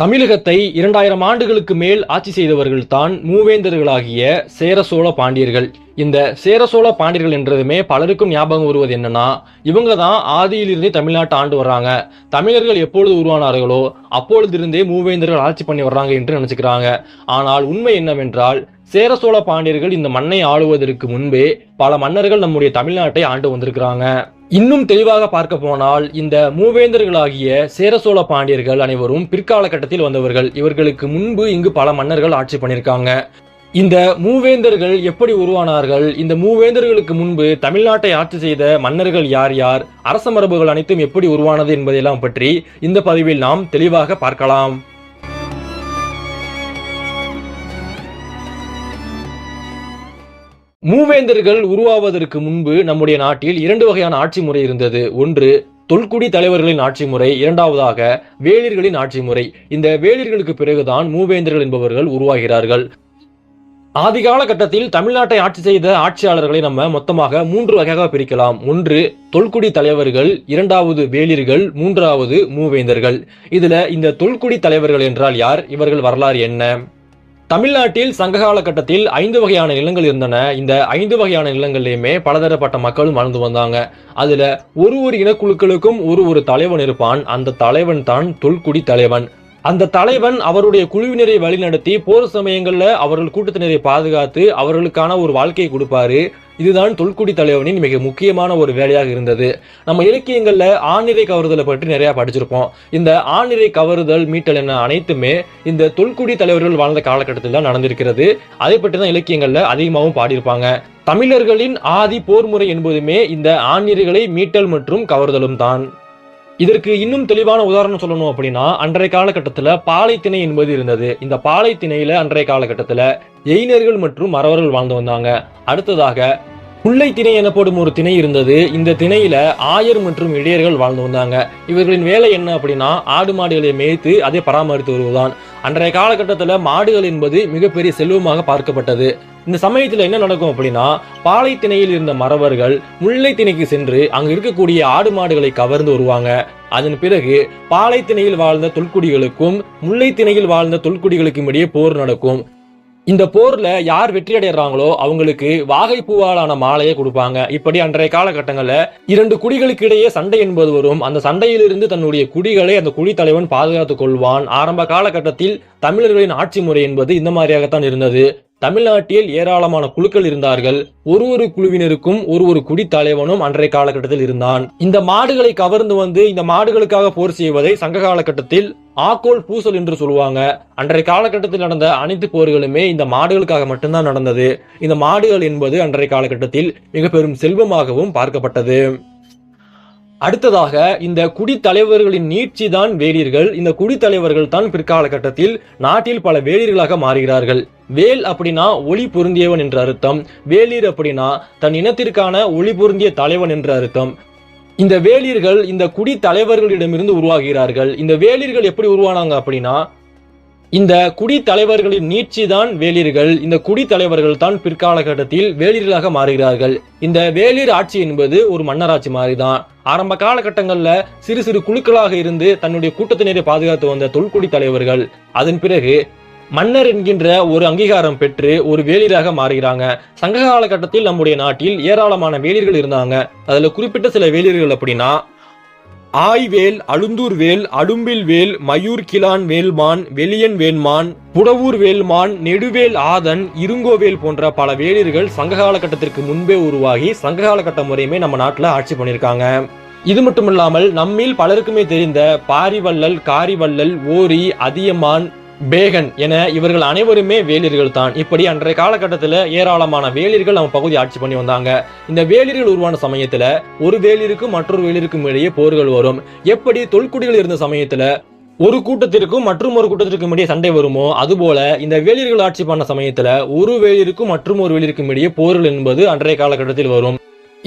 தமிழகத்தை இரண்டாயிரம் ஆண்டுகளுக்கு மேல் ஆட்சி செய்தவர்கள் தான் மூவேந்தர்களாகிய சேர சோழ பாண்டியர்கள். இந்த சேர சோழ பாண்டியர்கள் என்றதுமே பலருக்கும் ஞாபகம் வருவது என்னன்னா இவங்க தான் ஆதியிலிருந்தே தமிழ்நாட்டை ஆண்டு வர்றாங்க. தமிழர்கள் எப்பொழுது உருவானார்களோ அப்பொழுதிருந்தே மூவேந்தர்கள் ஆட்சி பண்ணி வர்றாங்க என்று நினைச்சுக்கிறாங்க. ஆனால் உண்மை என்னவென்றால் சேர சோழ பாண்டியர்கள் இந்த மண்ணை ஆளுவதற்கு முன்பே பல மன்னர்கள் நம்முடைய தமிழ்நாட்டை ஆண்டு வந்திருக்கிறாங்க. இன்னும் தெளிவாக பார்க்க போனால் இந்த மூவேந்தர்களாகிய சேர சோழ பாண்டியர்கள் அனைவரும் பிற்கால கட்டத்தில் வந்தவர்கள். இவர்களுக்கு முன்பு இங்கு பல மன்னர்கள் ஆட்சி பண்ணியிருக்காங்க. இந்த மூவேந்தர்கள் எப்படி உருவானார்கள்? இந்த மூவேந்தர்களுக்கு முன்பு தமிழ்நாட்டை ஆட்சி செய்த மன்னர்கள் யார் யார்? அரச மரபுகள் அனைத்தும் எப்படி உருவானது என்பதையெல்லாம் பற்றி இந்த பதிவில் நாம் தெளிவாக பார்க்கலாம். மூவேந்தர்கள் உருவாவதற்கு முன்பு நம்முடைய நாட்டில் இரண்டு வகையான ஆட்சி முறை இருந்தது. ஒன்று தொல்குடி தலைவர்களின் ஆட்சி முறை. இரண்டாவதாக வேளிர்களின் ஆட்சி முறை. இந்த வேளிர்களுக்கு பிறகுதான் மூவேந்தர்கள் என்பவர்கள் உருவாகிறார்கள். ஆதிகால கட்டத்தில் தமிழ்நாட்டை ஆட்சி செய்த ஆட்சியாளர்களை நம்ம மொத்தமாக மூன்று வகையாக பிரிக்கலாம். ஒன்று தொல்குடி தலைவர்கள். இரண்டாவது வேளிர்கள். மூன்றாவது மூவேந்தர்கள். இதுல இந்த தொல்குடி தலைவர்கள் என்றால் யார்? இவர்கள் வரலாறு என்ன? தமிழ்நாட்டில் சங்ககால கட்டத்தில் ஐந்து வகையான நிலங்கள் இருந்தன. இந்த ஐந்து வகையான நிலங்கள்லையுமே பலதரப்பட்ட மக்களும் வாழ்ந்து வந்தாங்க. அதுல ஒரு ஒரு இனக்குழுக்களுக்கும் ஒரு ஒரு தலைவன் இருப்பான். அந்த தலைவன் தான் தொல்குடி தலைவன். அந்த தலைவன் அவருடைய குழுவினரை வழிநடத்தி போர் சமயங்களில் அவர்கள் கூட்டத்தினரை பாதுகாத்து அவர்களுக்கான ஒரு வாழ்க்கையை கொடுப்பாரு. இதுதான் தொல்குடி தலைவனின் மிக முக்கியமான ஒரு வேலையாக இருந்தது. நம்ம இலக்கியங்களில் ஆணிரை கவருதலை பற்றி நிறையா படிச்சிருப்போம். இந்த ஆணிரை கவருதல் மீட்டல் என அனைத்துமே இந்த தொல்குடி தலைவர்கள் வாழ்ந்த காலகட்டத்தில் தான் நடந்திருக்கிறது. அதை பற்றி தான் இலக்கியங்களில் அதிகமாகவும் பாடியிருப்பாங்க. தமிழர்களின் ஆதி போர் முறை என்பதுமே இந்த ஆணிரைகளை மீட்டல் மற்றும் கவருதலும் தான். இதற்கு இன்னும் தெளிவான உதாரணம் சொல்லணும் அப்படின்னா அன்றைய காலகட்டத்தில் பாலைத்திணை என்பது இருந்தது. இந்த பாலைத்திணையில அன்றைய காலகட்டத்தில் எயினர்கள் மற்றும் மறவர்கள் வாழ்ந்து வந்தாங்க. அடுத்ததாக முல்லை திணை எனப்படும் ஒரு திணை இருந்தது. இந்த திணையில ஆயர் மற்றும் இடையர்கள் வாழ்ந்து வந்தாங்க. இவர்களின் வேலை என்ன அப்படின்னா ஆடு மாடுகளை மேய்த்து அதை பராமரித்து வருவதுதான். அன்றைய காலகட்டத்தில் மாடுகள் என்பது மிகப்பெரிய செல்வமாக பார்க்கப்பட்டது. இந்த சமயத்தில் என்ன நடக்கும் அப்படின்னா பாலைத்திணையில் இருந்த மறவர்கள் முல்லைத்திணைக்கு சென்று அங்கு இருக்கக்கூடிய ஆடு மாடுகளை கவர்ந்து வருவாங்க. அதன் பிறகு பாலைத்திணையில் வாழ்ந்த தொல்குடிகளுக்கும் முல்லைத்திணையில் வாழ்ந்த தொல்குடிகளுக்கும் இடையே போர் நடக்கும். இந்த போர்ல யார் வெற்றி அடைறாங்களோ அவங்களுக்கு வாகை பூவாலான மாலையை கொடுப்பாங்க. இப்படி அன்றைய காலகட்டங்களில் இரண்டு குடிகளுக்கு இடையே சண்டை என்பது வரும். அந்த சண்டையிலிருந்து தன்னுடைய குடிகளை அந்த குடி தலைவன் பாதுகாத்துக் கொள்வான். ஆரம்ப காலகட்டத்தில் தமிழர்களின் ஆட்சி முறை என்பது இந்த மாதிரியாகத்தான் இருந்தது. தமிழ்நாட்டில் ஏராளமான குழுக்கள் இருந்தார்கள். ஒரு ஒரு குழுவினருக்கும் ஒரு ஒரு குடி தலைவனும் அன்றைய காலகட்டத்தில் இருந்தான். இந்த மாடுகளை கவர்ந்து வந்து இந்த மாடுகளுக்காக போர் செய்வதை சங்க காலகட்டத்தில் ஆக்கோல் பூசல் என்று சொல்லுவாங்க. அன்றைய காலகட்டத்தில் நடந்த அனைத்து போர்களுமே இந்த மாடுகளுக்காக மட்டும்தான் நடந்தது. இந்த மாடுகள் என்பது அன்றைய காலகட்டத்தில் மிக பெரும் செல்வமாகவும் பார்க்கப்பட்டது. அடுத்ததாக இந்த குடித்தலைவர்களின் நீட்சி தான் வேலீர்கள் இந்த குடித்தலைவர்கள் தான் பிற்காலகட்டத்தில் நாட்டில் பல வேலீர்களாக மாறுகிறார்கள். வேல் அப்படின்னா ஒளி பொருந்தியவன் என்ற அர்த்தம். வேலீர் அப்படின்னா தன் இனத்திற்கான ஒளி பொருந்திய தலைவன் என்ற அர்த்தம். இந்த வேலியர்கள் இந்த குடி தலைவர்களிடமிருந்து உருவாகிறார்கள். இந்த வேலியர்கள் எப்படி உருவானாங்க அப்படின்னா இந்த குடித்தலைவர்களின் நீட்சிதான் நீட்சி தான் வேலியர்கள். இந்த குடித்தலைவர்கள் தான் பிற்காலகட்டத்தில் வேலியர்களாக மாறுகிறார்கள். இந்த வேலியர் ஆட்சி என்பது ஒரு மன்னராட்சி மாதிரிதான். ஆரம்ப காலகட்டங்களில் சிறு சிறு குழுக்களாக இருந்து தன்னுடைய கூட்டத்தினரை பாதுகாத்து வந்த தொல்குடி தலைவர்கள் அதன் பிறகு மன்னர் என்கின்ற ஒரு அங்கீகாரம் பெற்று ஒரு வேலியராக மாறுகிறாங்க. சங்க காலகட்டத்தில் நம்முடைய நாட்டில் ஏராளமான வேலியர்கள் இருந்தாங்க. அதுல குறிப்பிட்ட சில வேலியர்கள் அப்படின்னா ஆய்வேல் அழுந்தூர் வேல் அடும்பில் வேல் மயூர் கிலான் வேல்மான் வெளியன் வேல்மான் புடவூர் வேல்மான் நெடுவேல் ஆதன் இருங்கோவேல் போன்ற பல வேலியர்கள் சங்ககால கட்டத்திற்கு முன்பே உருவாகி சங்ககால கட்ட முறையுமே நம்ம நாட்டில் ஆட்சி பண்ணியிருக்காங்க. இது மட்டும் இல்லாமல் நம்மில் பலருக்குமே தெரிந்த பாரிவள்ளல் காரிவள்ளல் ஓரி அதியமான் பேகன் என இவர்கள் அனைவருமே வேலியர்கள் தான் இப்படி அன்றைய காலகட்டத்தில் ஏராளமான வேலியர்கள் நம்ம பகுதி ஆட்சி பண்ணி வந்தாங்க. இந்த வேலியர்கள் உருவான சமயத்தில் ஒரு வேலியருக்கும் மற்றொரு வேலியருக்கும் இடையே போர்கள் வரும். எப்படி தொல்குடிகள் இருந்த சமயத்தில் ஒரு கூட்டத்திற்கும் மற்றும் ஒரு கூட்டத்திற்கும் இடையே சண்டை வருமோ அதுபோல இந்த வேலியர்கள் ஆட்சி பண்ண சமயத்தில் ஒரு வேலியருக்கும் மற்றும் ஒரு வேலியருக்கும் இடையே போர்கள் என்பது அன்றைய காலகட்டத்தில் வரும்.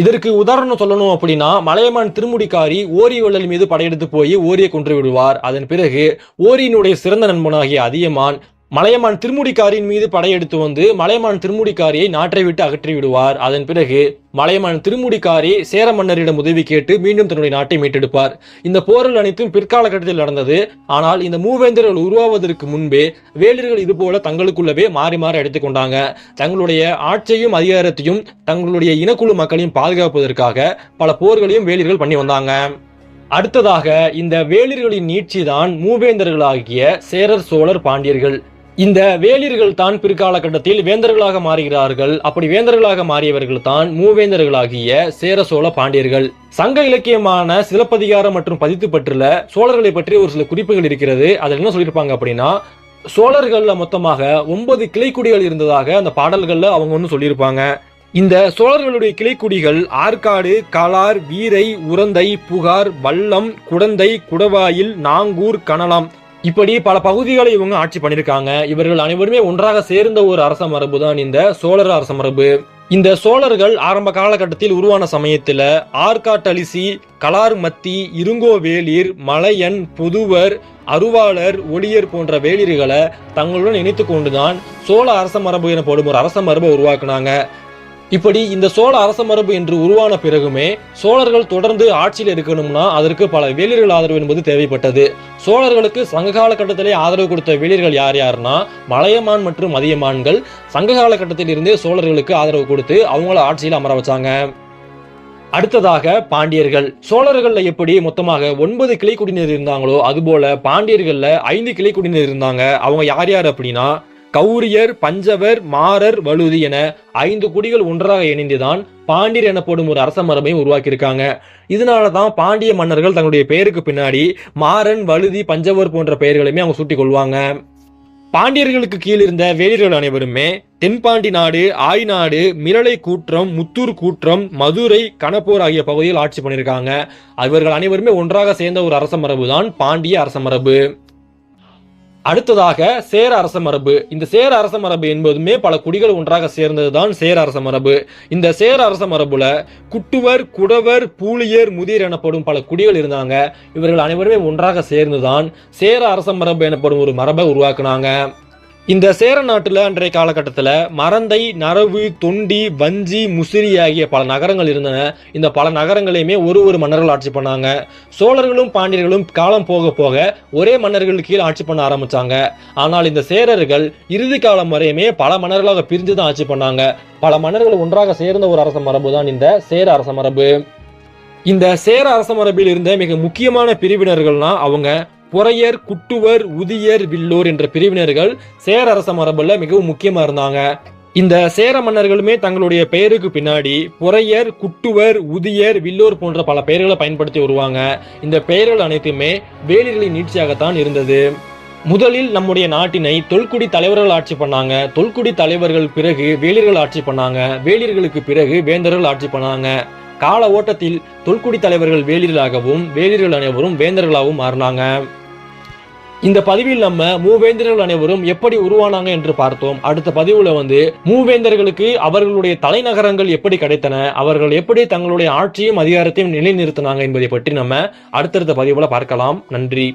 இதற்கு உதாரணம் சொல்லணும் அப்படின்னா மலையமான் திருமுடிக்காரி ஓரி வள்ளல் மீது படையெடுத்து போய் ஓரியை கொன்று விடுவார். அதன் பிறகு ஓரியினுடைய சிறந்த நண்பனாகிய அதியமான் மலையமான் திருமுடிக்காரியின் மீது படையெடுத்து வந்து மலையமான் திருமுடிக்காரியை நாட்டை விட்டு அகற்றி விடுவார். அதன் பிறகு மலையமான் திருமுடிக்காரி சேர மன்னரிடம் உதவி கேட்டு மீண்டும் தன்னுடைய நாட்டை மீட்டெடுப்பார். இந்த போர்கள் அனைத்தும் பிற்காலகட்டத்தில் நடந்தது. ஆனால் இந்த மூவேந்தர்கள் உருவாவதற்கு முன்பே வேலர்கள் இது போல தங்களுக்குள்ளவே மாறி மாறி எடுத்துக்கொண்டாங்க தங்களுடைய ஆட்சியையும் அதிகாரத்தையும் தங்களுடைய இனக்குழு மக்களையும் பாதுகாப்பதற்காக பல போர்களையும் வேளிர்கள் பண்ணி வந்தாங்க. அடுத்ததாக இந்த வேலிர்களின் நீட்சி தான் மூவேந்தர்களாகிய சேரர் சோழர் பாண்டியர்கள். இந்த வேலியர்கள் தான் பிற்கால கட்டத்தில் வேந்தர்களாக மாறுகிறார்கள். அப்படி வேந்தர்களாக மாறியவர்கள் தான் மூவேந்தர்களாகிய சேர சோழ பாண்டியர்கள். சங்க இலக்கியமான சிலப்பதிகாரம் மற்றும் பதித்து பற்றுல சோழர்களை பற்றி ஒரு சில குறிப்புகள் இருக்கிறது. அதில் என்ன சொல்லியிருப்பாங்க அப்படின்னா சோழர்கள்ல மொத்தமாக ஒன்பது கிளைக்குடிகள் இருந்ததாக அந்த பாடல்கள்ல அவங்க ஒன்று சொல்லியிருப்பாங்க. இந்த சோழர்களுடைய கிளைக்குடிகள் ஆற்காடு கலார் வீரை உரந்தை புகார் வல்லம் குடந்தை குடவாயில் நாங்கூர் கனலாம். இப்படி பல பகுதிகளை இவங்க ஆட்சி பண்ணியிருக்காங்க. இவர்கள் அனைவருமே ஒன்றாக சேர்ந்த ஒரு அரச மரபு தான் இந்த சோழர் அரச மரபு இந்த சோழர்கள் ஆரம்ப காலகட்டத்தில் உருவான சமயத்துல ஆர்காட்டலிசி கலார் மத்தி இருங்கோவேளிர் மலையன் புதுவர் அருவாளர் ஒளியர் போன்ற வேளிர்களை தங்களுடன் இணைத்து கொண்டுதான் சோழ அரச மரபு எனப்படும் ஒரு அரச மரபை உருவாக்குனாங்க. இப்படி இந்த சோழ அரச மரபு என்று உருவான பிறகுமே சோழர்கள் தொடர்ந்து ஆட்சியில் இருக்கணும்னா அதற்கு பல வேலியர்கள் ஆதரவு என்பது தேவைப்பட்டது. சோழர்களுக்கு சங்ககால கட்டத்திலே ஆதரவு கொடுத்த வீரர்கள் யார் யாருன்னா மலையமான் மற்றும் மதியமான்கள். சங்ககால கட்டத்தில் இருந்தே சோழர்களுக்கு ஆதரவு கொடுத்து அவங்கள ஆட்சியில் அமர வச்சாங்க. அடுத்ததாக பாண்டியர்கள். சோழர்கள்ல எப்படி மொத்தமாக ஒன்பது கிளைக்குடியினர் இருந்தாங்களோ அதுபோல பாண்டியர்கள்ல ஐந்து கிளைக்குடியினர் இருந்தாங்க. அவங்க யார் யார் அப்படின்னா கௌரியர் பஞ்சவர் மாரர் வழுதி என ஐந்து குடிகள் ஒன்றாக இணைந்துதான் பாண்டியர் எனப்படும் ஒரு அரச மரபையும் உருவாக்கியிருக்காங்க. இதனால தான் பாண்டிய மன்னர்கள் தங்களுடைய பெயருக்கு பின்னாடி மாறன் வழுதி பஞ்சவர் போன்ற பெயர்களையுமே அவங்க சூட்டிக் கொள்வாங்க. பாண்டியர்களுக்கு கீழ் இருந்த வேளிர்கள் அனைவருமே தென்பாண்டி நாடு ஆய்நாடு மிரளை கூற்றம் முத்தூர் கூற்றம் மதுரை கணப்போர் ஆகிய பகுதியில் ஆட்சி பண்ணியிருக்காங்க. அவர்கள் அனைவருமே ஒன்றாக சேர்ந்த ஒரு அரச மரபு தான் பாண்டிய அரச மரபு. அடுத்ததாக சேர அரச மரபு. இந்த சேர அரச மரபு என்பதுமே பல குடிகள் ஒன்றாக சேர்ந்ததுதான் சேர அரச மரபு. இந்த சேர அரச மரபுல குட்டுவர் குடவர் பூலியர் முதிர் எனப்படும் பல குடிகள் இருந்தாங்க. இவர்கள் அனைவருமே ஒன்றாக சேர்ந்துதான் சேர அரச மரபு எனப்படும் ஒரு மரபை உருவாக்குனாங்க. இந்த சேர நாட்டில் அன்றைய காலகட்டத்தில் மறந்தை நரவு தொண்டி வஞ்சி முசிறி ஆகிய பல நகரங்கள் இருந்தன. இந்த பல நகரங்களையுமே ஒரு ஒரு மன்னர்கள் ஆட்சி பண்ணாங்க. சோழர்களும் பாண்டியர்களும் காலம் போக போக ஒரே மன்னர்கள் கீழ் ஆட்சி பண்ண ஆரம்பிச்சாங்க. ஆனால் இந்த சேரர்கள் இறுதி காலம் வரையுமே பல மன்னர்களாக பிரிஞ்சு தான் ஆட்சி பண்ணாங்க. பல மன்னர்கள் ஒன்றாக சேர்ந்த ஒரு அரச மரபு தான் இந்த சேர அரச மரபு. இந்த சேர அரச மரபில் இருந்த மிக முக்கியமான பிரிவினர்கள்னா அவங்க பொறையர் குட்டுவர் உதியர் வில்லூர் என்ற பிரிவினர்கள் சேர அரச மரபுல மிகவும் முக்கியமா இருந்தாங்க. இந்த சேர மன்னர்களுமே தங்களுடைய பெயருக்கு பின்னாடி புறையர் குட்டுவர் உதியர் வில்லூர் போன்ற பல பெயர்களை பயன்படுத்தி வருவாங்க. இந்த பெயர்கள் அனைத்துமே வேலிகளின் நீட்சியாகத்தான் இருந்தது. முதலில் நம்முடைய நாட்டினை தொல்குடி தலைவர்கள் ஆட்சி பண்ணாங்க. தொல்குடி தலைவர்கள் பிறகு வேலியர்கள் ஆட்சி பண்ணாங்க. வேலியர்களுக்கு பிறகு வேந்தர்கள் ஆட்சி பண்ணாங்க. கால ஓட்டத்தில் தொல்குடி தலைவர்கள் வேலியர்களாகவும் வேலியர்கள் அனைவரும் வேந்தர்களாகவும் மாறினாங்க. இந்த பதிவில் நம்ம மூவேந்தர்கள் அனைவரும் எப்படி உருவானாங்க என்று பார்த்தோம். அடுத்த பதிவுல வந்து மூவேந்தர்களுக்கு அவர்களுடைய தலைநகரங்கள் எப்படி கிடைத்தன அவர்கள் எப்படி தங்களுடைய ஆட்சியும் அதிகாரத்தையும் நிலைநிறுத்தினாங்க என்பதை பற்றி நம்ம அடுத்தடுத்த பதிவுல பார்க்கலாம். நன்றி.